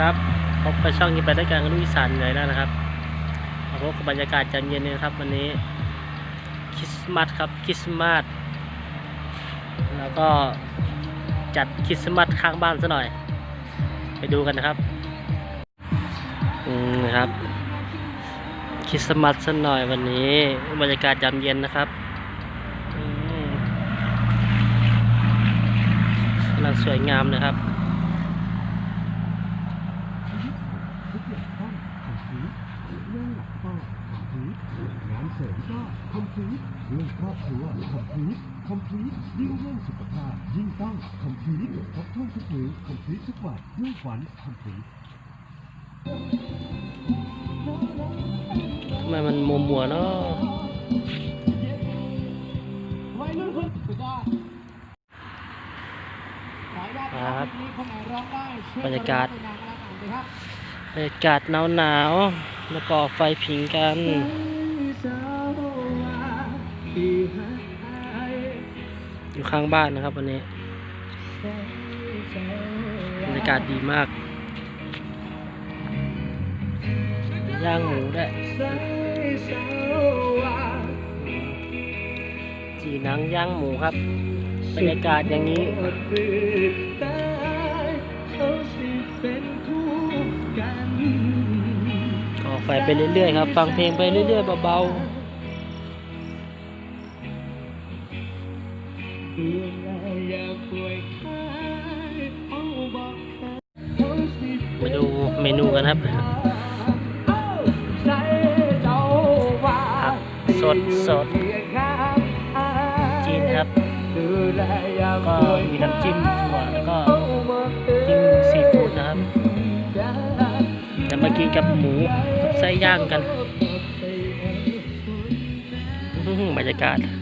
ครับพบกับช่องนี้ไปด้วยกันกับลูกอีสานเลยแล้วนะครับมาพบกับบรรยากาศยามเย็นนะครับ วันนี้คริสต์มาสครับคริสต์มาสแล้วก็จัดคริสต์มาสข้างบ้านซะหน่อย ไปดูกันนะครับอืมนะครับคริสต์มาสซะหน่อยวันนี้บรรยากาศยามเย็นนะครับอืมกำลังสวยงามนะครับ ทุกอย่างต้องคอมพลีทเรื่องหลักก็คอมพลีทงาน เสริมก็คอมพลีทเรื่องครอบครัวคอมพลีทคอมพลีทยิ่งเรื่องสุขภาพ ยิ่งต้องคอมพลีทครบถ้วนทุกมือคอมพลีททุกวันด้วยฝันคอมพลีททำไมมันมัวมัวเนาะครับบรรยากาศบรรยากาศหนาวหนาวๆแล้วก็ไฟผิงกัน อยู่ข้างบ้านนะครับวันนี้บรรยากาศดีมากย่างหมูด้วยจีนังย่างหมูครับบรรยากาศอย่างนี้ก่อไฟไปเรื่อยๆครับ ฟังเพลงไปเรื่อยๆเบาๆ มาดูเมนูกันครับผักสดสดจีนครับ ก็มีน้ำจิ้มถั่วแล้วก็จิ้มซีฟู้ดนะครับจะมากินกับหมูกับไส้ย่างกันอื้อหือบรรยากาศอ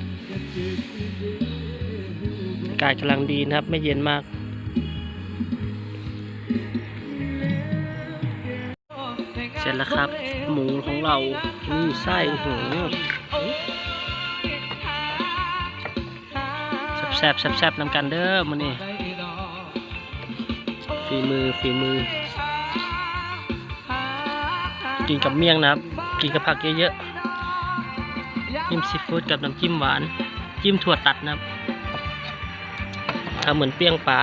ากาศกำลังดีนะครับ ไม่เย็นมาก เสร็จแล้วครับ หมูของเรานี่ไส้โอ้โหแซบแซบๆนำกันเด้อมันนี่ฝีมือฝีมือ กินกับเมี่ยงนะครับ กินกับผักเยอะๆจิ้มซีฟู้ดกับน้ำจิ้มหวาน จิ้มถั่วตัดนะครับ ทำเหมือนเปี้ยงปลา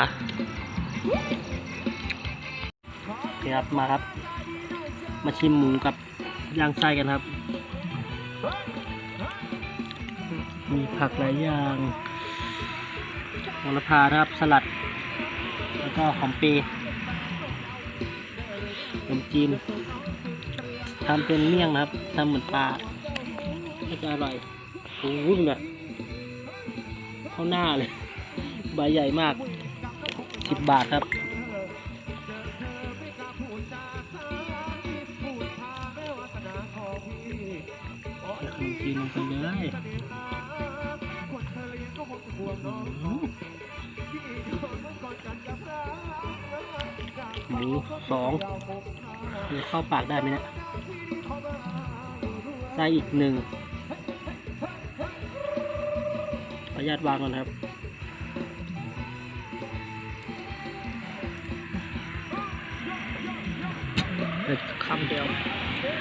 ครับมาครับ มาชิมหมูกับย่างไส้กันครับ มีผักหลายอย่างโหระพานะครับสลัด แล้วก็หอมเปรย์ขนมจีนทำเป็นเมี่ยงนะครับทำเหมือนปลาก็จะอร่อยโอ้โหเนี่ยเข้าหน้าเลย ใบใหญ่มากสิบบาทครับใส่ขนมจีนลงไปเลยหมูสองจะเข้าปากได้ไหมเนี่ยไส้อีกหนึ่งขออนุญาตวางก่อนครับ คำเดียว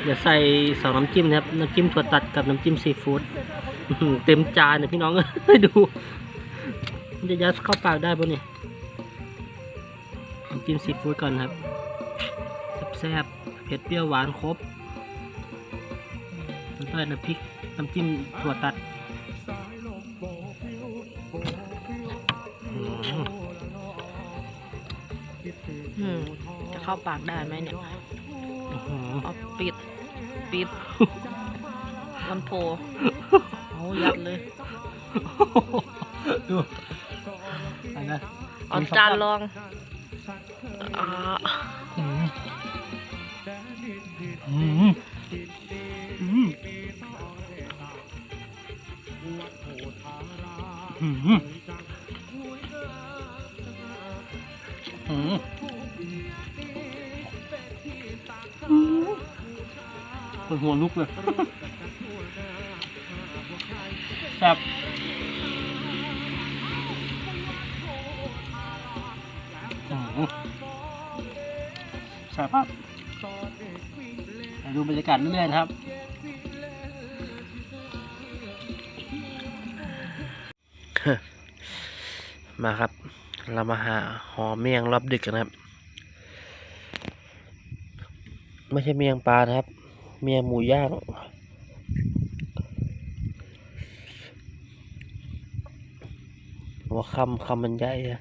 เดี๋ยวใส่สองน้ำจิ้มนะครับ น้ำจิ้มถั่วตัดกับน้ำจิ้มซีฟู้ดอื้อหือเต็มจานเลยพี่น้องให้ดูมันจะยัดเข้าปากได้ปะเนี่ยน้ำจิ้มซีฟู้ดก่อนครับแซ่บๆเผ็ดเปรี้ยวหวานครบแล้วก็น้ำพริกน้ำจิ้มถั่วตัดอืมอืมจะเข้าปากได้ไหมเนี่ยอื้อหือเอา ปิด ปิดมันโผล่เอายัดเลยดูไปนะเอาจานรองอ่าอืมอืมอืมอืมอืม คนหัวลุกเลยแซ่บอืมใช่ครับไปดูบรรยากาศเรื่อยๆนะครับมาครับ เรามาหาหอเมียงรอบดึกกันนะครับ ไม่ใช่เมียงปลานะครับ เมียหมูย่างหัวคำคำมันใหญ่อะ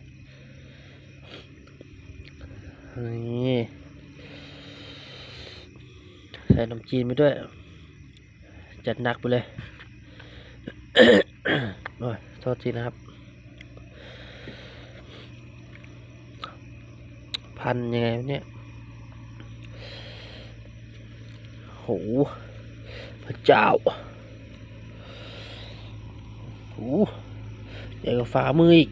นี่ใส่น้ำจีนไปด้วย จัดหนักไปเลยโอ้ยโทษทีนะครับ พันยังไงเนี่ย โห พระเจ้าโหใหญ่กว่าฝ่ามืออีก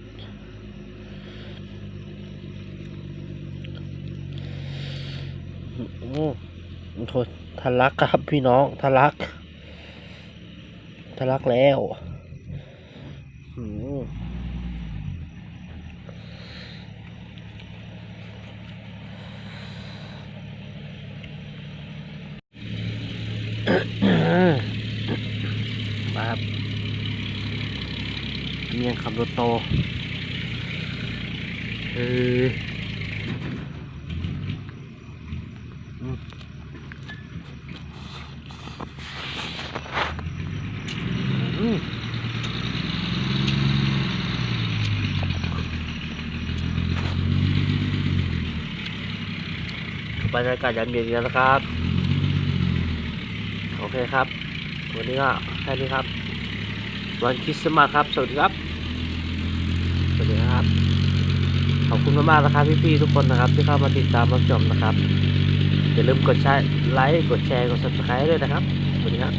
โอ้โทษทะลักครับพี่น้องทะลักทะลักแล้วอืม มาครับเมียงคำรถโตเอออืมอืมบรรยากาศยามเย็นอีกแล้วนะครับ เคครับ วันนี้ก็แค่นี้ครับ วันคริสต์มาสครับ สวัสดีครับ สวัสดีครับ ขอบคุณมากๆนะครับพี่ๆทุกคนนะครับ ที่เข้ามาติดตามรับชมนะครับ อย่าลืมกดไลค์ กดแชร์ กด subscribe ด้วยนะครับ สวัสดีครับ